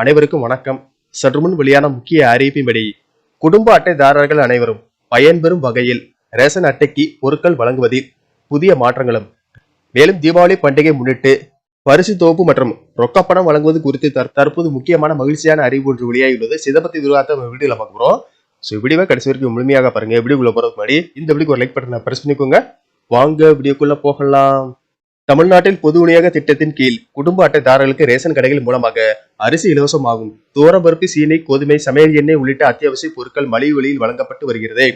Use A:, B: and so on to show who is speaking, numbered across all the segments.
A: அனைவருக்கும் வணக்கம். சற்றுமுன் வெளியான முக்கிய அறிவிப்பின்படி குடும்ப அட்டைதாரர்கள் அனைவரும் பயன்பெறும் வகையில் ரேஷன் அட்டைக்கு பொருட்கள் வழங்குவதில் புதிய மாற்றங்களும். மேலும் தீபாவளி பண்டிகை முன்னிட்டு பரிசு தொகுப்பு மற்றும் ரொக்கப்பணம் வழங்குவது குறித்து தற்- தற்போது முக்கியமான மகிழ்ச்சியான அறிவு ஒன்று வெளியாகியுள்ளது. சிதப்பத்தி விரிவாத்த வீடியோல பார்க்குறோம் ஸோ வீடியோவை கடைசி வரைக்கும் முழுமையாக பாருங்க. வீடியோக்குள்ள போறதுக்கு முன்னாடி இந்த வீடியோக்கு ஒரு லைக் பட்டனை பிரஸ் பண்ணிக்கோங்க. வாங்க வீடியோக்குள்ள போகலாம். தமிழ்நாட்டில் பொது விநியோக திட்டத்தின் கீழ் குடும்ப அட்டைதாரர்களுக்கு ரேஷன் கடைகள் மூலமாக அரிசி இலவசமாகும். தூரம்பருப்பு சீனி கோதுமை சமையல் எண்ணெய் உள்ளிட்ட அத்தியாவசிய பொருட்கள் மலிவு விலையில் வழங்கப்பட்டு வருகிறது.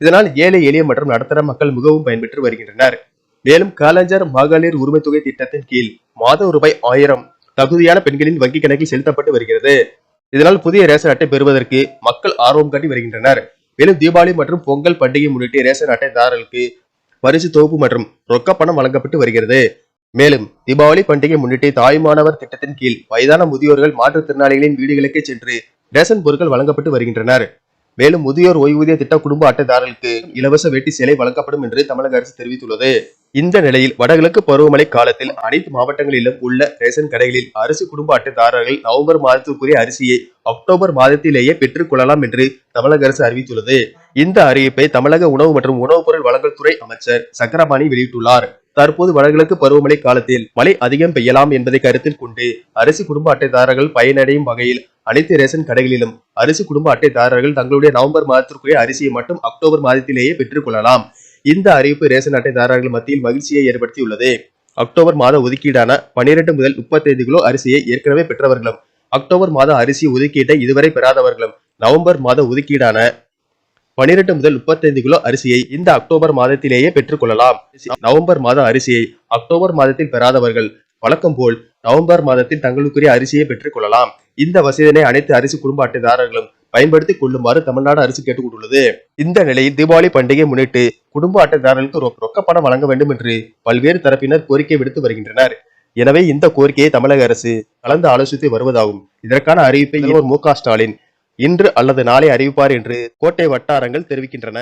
A: இதனால் ஏழை எளிய மற்றும் நடுத்தர மக்கள் மிகவும் பயன்பெற்று வருகின்றனர். மேலும் காலஞ்சர் மகளிர் உரிமை தொகை திட்டத்தின் கீழ் மாதம் ரூபாய் ஆயிரம் தகுதியான பெண்களின் வங்கி கணக்கில் செலுத்தப்பட்டு வருகிறது. இதனால் புதிய ரேஷன் அட்டை பெறுவதற்கு மக்கள் ஆர்வம் காட்டி வருகின்றனர். மேலும் தீபாவளி மற்றும் பொங்கல் பண்டிகை முன்னிட்டு ரேஷன் அட்டைதாரர்களுக்கு பரிசு தொகுப்பு மற்றும் ரொக்க பணம் வழங்கப்பட்டு வருகிறது. மேலும் தீபாவளி பண்டிகை முன்னிட்டு தாய்மானவர் திட்டத்தின் கீழ் வயதான முதியோர்கள் மாற்றுத்திறனாளிகளின் வீடுகளுக்கு சென்று ரேஷன் பொருட்கள் வழங்கப்பட்டு வருகின்றனர். மேலும் முதியோர் ஓய்வூதிய திட்ட குடும்ப அட்டைதாரர்களுக்கு இலவச வேட்டி சேலை வழங்கப்படும் என்று தமிழக அரசு தெரிவித்துள்ளது. இந்த நிலையில் வடகிழக்கு பருவமழை காலத்தில் அனைத்து மாவட்டங்களிலும் உள்ள ரேஷன் கடைகளில் அரிசி குடும்ப அட்டைதாரர்கள் நவம்பர் மாதத்திற்குரிய அரிசியை அக்டோபர் மாதத்திலேயே பெற்றுக் கொள்ளலாம் என்று தமிழக அரசு அறிவித்துள்ளது. இந்த அறிவிப்பை தமிழக உணவு மற்றும் உணவுப் பொருள் வழங்கல் துறை அமைச்சர் சக்கரபாணி வெளியிட்டுள்ளார். தற்போது வடகிழக்கு பருவமழை காலத்தில் மழை அதிகம் பெய்யலாம் என்பதை கருத்தில் கொண்டு அரிசி குடும்ப அட்டைதாரர்கள் பயனடையும் வகையில் அனைத்து ரேஷன் கடைகளிலும் அரிசி குடும்ப அட்டைதாரர்கள் தங்களுடைய நவம்பர் மாதத்திற்குரிய அரிசியை மட்டும் அக்டோபர் மாதத்திலேயே பெற்றுக் கொள்ளலாம். இந்த அறிவிப்பு ரேஷன் அட்டைதாரர்கள் மத்தியில் மகிழ்ச்சியை ஏற்படுத்தியுள்ளது. அக்டோபர் மாத ஒதுக்கீடான 12 முதல் 35 கிலோ அரிசியை ஏற்கனவே பெற்றவர்களும் அக்டோபர் மாத அரிசி ஒதுக்கீட்டை இதுவரை பெறாதவர்களும் நவம்பர் மாத ஒதுக்கீடான 12 முதல் 35 கிலோ அரிசியை இந்த அக்டோபர் மாதத்திலேயே பெற்றுக் கொள்ளலாம். நவம்பர் மாத அரிசியை அக்டோபர் மாதத்தில் பெறாதவர்கள் வழக்கம் போல் நவம்பர் மாதத்தில் தங்களுக்குரிய அரிசியை பெற்றுக் கொள்ளலாம். இந்த வசதியினை அனைத்து அரிசி குடும்ப அட்டைதாரர்களும் பயன்படுத்திக் கொள்ளுமாறு தமிழ்நாடு அரசு கேட்டுக் கொண்டுள்ளது இந்த நிலையில் தீபாவளி பண்டிகை முன்னிட்டு குடும்ப அட்டைதாரர்களுக்கு ரொக்க பணம் வழங்க வேண்டும் என்று பல்வேறு தரப்பினர் கோரிக்கை விடுத்து வருகின்றனர். எனவே இந்த கோரிக்கையை தமிழக அரசு கலந்து ஆலோசித்து வருவதாகும். இதற்கான அறிவிப்பை மு க ஸ்டாலின் இன்று அல்லது நாளை அறிவிப்பார் என்று கோட்டை வட்டாரங்கள் தெரிவிக்கின்றன.